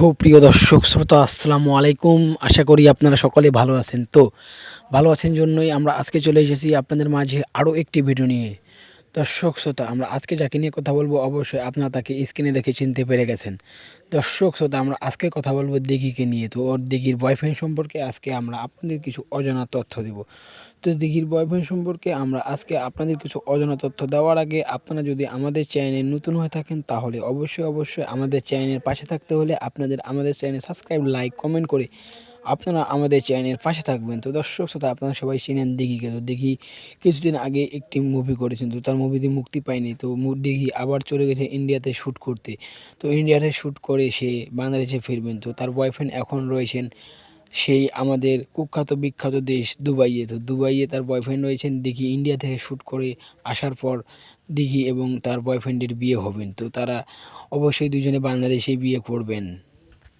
সুপ্রিয় দর্শক, শ্রোতা, আসসালামু আলাইকুম। আশা করি আপনারা সকলে ভালো আছেন। তো, ভালো আছেন জন্যই আমরা আজকে চলে এসেছি আপনাদের মাঝে আরও একটি ভিডিও নিয়ে। দর্শক শ্রোতা, আমরা আজকে যাকে নিয়ে কথা বলব অবশ্যই আপনারা তাকে স্ক্রিনে দেখে চিনতে পেরে গেছেন। দর্শক শ্রোতা, আমরা আজকে কথা বলব দিঘিকে নিয়ে। তো ওর দিঘির বয়ফ্রেন্ড সম্পর্কে আজকে আমরা আপনাদের কিছু অজানা তথ্য দেব। তো দিঘির বয়ফ্রেন্ড সম্পর্কে আমরা আজকে আপনাদের কিছু অজানা তথ্য দেওয়ার আগে আপনারা যদি আমাদের চ্যানেলে নতুন হয়ে থাকেন, তাহলে অবশ্যই অবশ্যই আমাদের চ্যানেলের পাশে থাকতে হলে আপনাদের আমাদের চ্যানেল সাবস্ক্রাইব লাইক কমেন্ট করে আপনারা আমাদের চ্যানেলের পাশে থাকবেন। তো দর্শক শ্রোতা, আপনারা সবাই চিনেন দিঘিকে তো দিঘি কিছুদিন আগে একটি মুভি করেছেন, তো তার মুভিতে মুক্তি পায়নি। তো দিঘি আবার চলে গেছে ইন্ডিয়াতে শ্যুট করতে। তো ইন্ডিয়াতে শ্যুট করে সে বাংলাদেশে ফিরবেন। তো তার বয়ফ্রেন্ড এখন রয়েছেন সেই আমাদের কুখ্যাত, বিখ্যাত দেশ দুবাইয়ে। তো দুবাইয়ে তার বয়ফ্রেন্ড রয়েছেন, দিঘি ইন্ডিয়া থেকে শ্যুট করে আসার পর দিঘি এবং তার বয়ফ্রেন্ডের বিয়ে হবেন। তো তারা অবশ্যই দুজনে বাংলাদেশে বিয়ে করবেন।